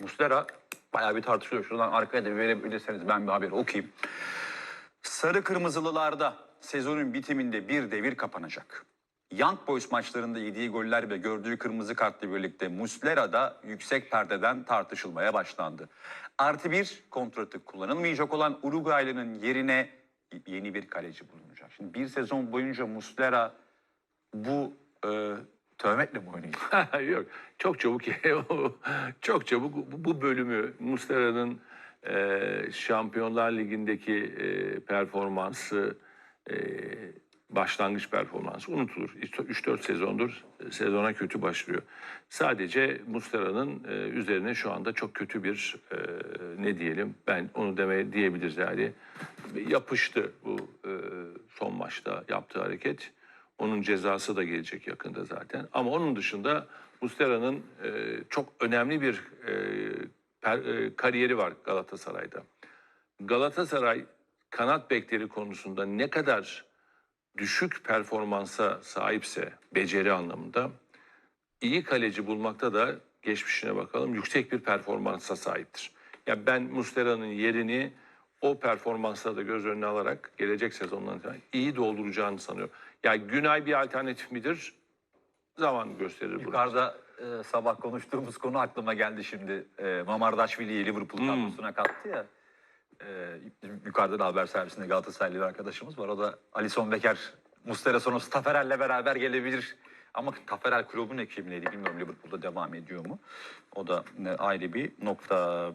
Muslera bayağı bir tartışılıyor. Şuradan arkaya da verebilirseniz ben bir haberi okuyayım. Sarı Kırmızılılarda sezonun bitiminde bir devir kapanacak. Young Boys maçlarında yediği goller ve gördüğü kırmızı kartla birlikte Muslera da yüksek perdeden tartışılmaya başlandı. Artı bir kontratı kullanılmayacak olan Uruguaylı'nın yerine yeni bir kaleci bulunacak. Şimdi bir sezon boyunca Muslera bu e, töhmetle mi oynayacak? Yok. Çok çabuk çok çabuk bu- bu bölümü Muslera'nın e, Şampiyonlar Ligi'ndeki e, performansı e, başlangıç performansı unutulur. 3-4 sezondur e, sezona kötü başlıyor. Sadece Muslera'nın e, üzerine şu anda çok kötü bir e, ne diyelim ben onu demeye diyebiliriz yani yapıştı bu e, son maçta yaptığı hareket. Onun cezası da gelecek yakında zaten. Ama onun dışında Mustera'nın e, çok önemli bir e, per- e, kariyeri var Galatasaray'da. Galatasaray kanat bekleri konusunda ne kadar düşük performansa sahipse beceri anlamında iyi kaleci bulmakta da geçmişine bakalım yüksek bir performansa sahiptir. Ya ben Mustera'nın yerini o performansla da göz önüne alarak gelecek sezondan itibaren iyi dolduracağını sanıyorum. Ya Günay bir alternatif midir? Zaman gösterir bunu. Yukarıda e, sabah konuştuğumuz konu aklıma geldi şimdi. E, Mamardaşvili'yi Liverpool kadrosuna kattı ya. E, yukarıda da haber servisinde Galatasaraylı bir arkadaşımız var. O da Alisson Becker, Mustera sonrası Taferel'le beraber gelebilir. Ama Taferel kulübün ekibindeydi. Bilmiyorum Liverpool'da devam ediyor mu? O da e, ayrı bir nokta.